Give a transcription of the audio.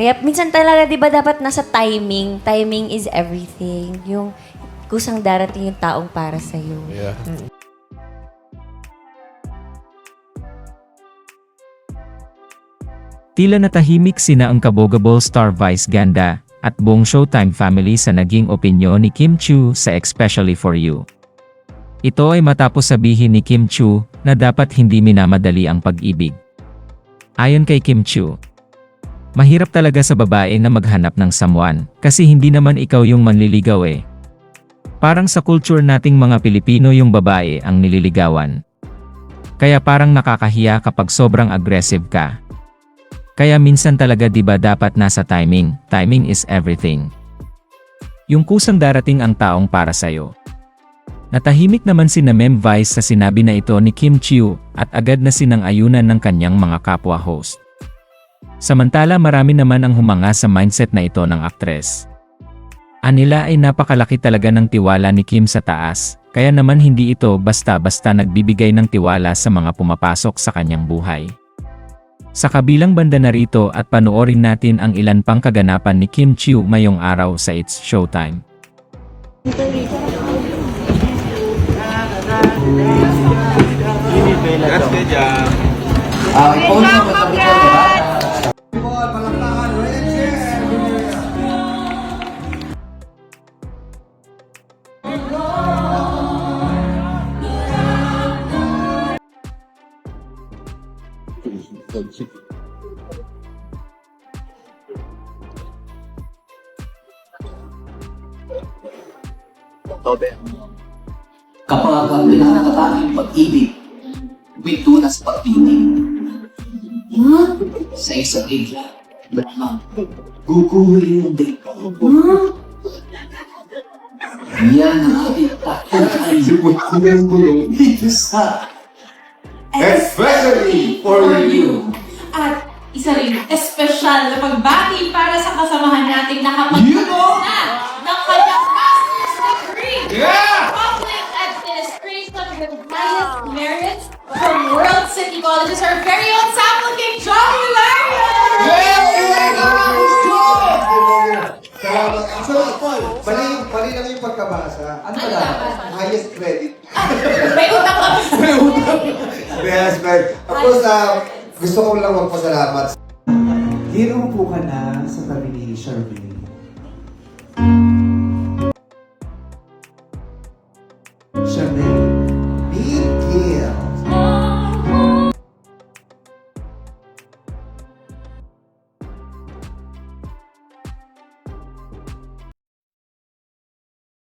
Kaya minsan talaga, di ba, dapat nasa timing. Timing is everything. Yung kusang darating yung taong para sa'yo. Yeah. Tila natahimik sina ang kabogable star Vice Ganda at buong Showtime family sa naging opinyon ni Kim Chu sa Especially For You. Ito ay matapos sabihin ni Kim Chu na dapat hindi minamadali ang pag-ibig. Ayon kay Kim Chu, mahirap talaga sa babae na maghanap ng someone kasi hindi naman ikaw yung manliligaw eh. Parang sa culture nating mga Pilipino yung babae ang nililigawan. Kaya parang nakakahiya kapag sobrang aggressive ka. Kaya minsan talaga 'di ba dapat nasa timing. Timing is everything. Yung kusang darating ang taong para sa'yo. Natahimik naman si na Mem Vice sa sinabi na ito ni Kim Chiu at agad na sinang ayunan ng kanyang mga kapwa host. Samantala marami naman ang humanga sa mindset na ito ng aktres. Anila ay napakalaki talaga ng tiwala ni Kim sa taas, kaya naman hindi ito basta-basta nagbibigay ng tiwala sa mga pumapasok sa kanyang buhay. Sa kabilang banda na rito at panoorin natin ang ilan pang kaganapan ni Kim Chiu mayong araw sa It's Showtime. Ah, Kapag ang pinangatatahan yung pag-ibig, bito na sa pag-ibig. Sa isang igla, Brahma, guguhin yung date. Yan ang ating takutan dito sa Especially for you. At isa rin, espesyal na pagbati para sa kasamahan nating nakapagtapos na ng kanyang master's degree Yeah! Public Administration with highest merits from World City Colleges, our very own sample king, John Hilario! Salamat. So, mali, mali lang yung pagkabasa. Ano Ano pala? dapat? Highest credit. May utang ka pa. Yes, man. Tapos, ah, gusto ko lang magpasalamat. Hero po ka na sa tabi ni Charmaine.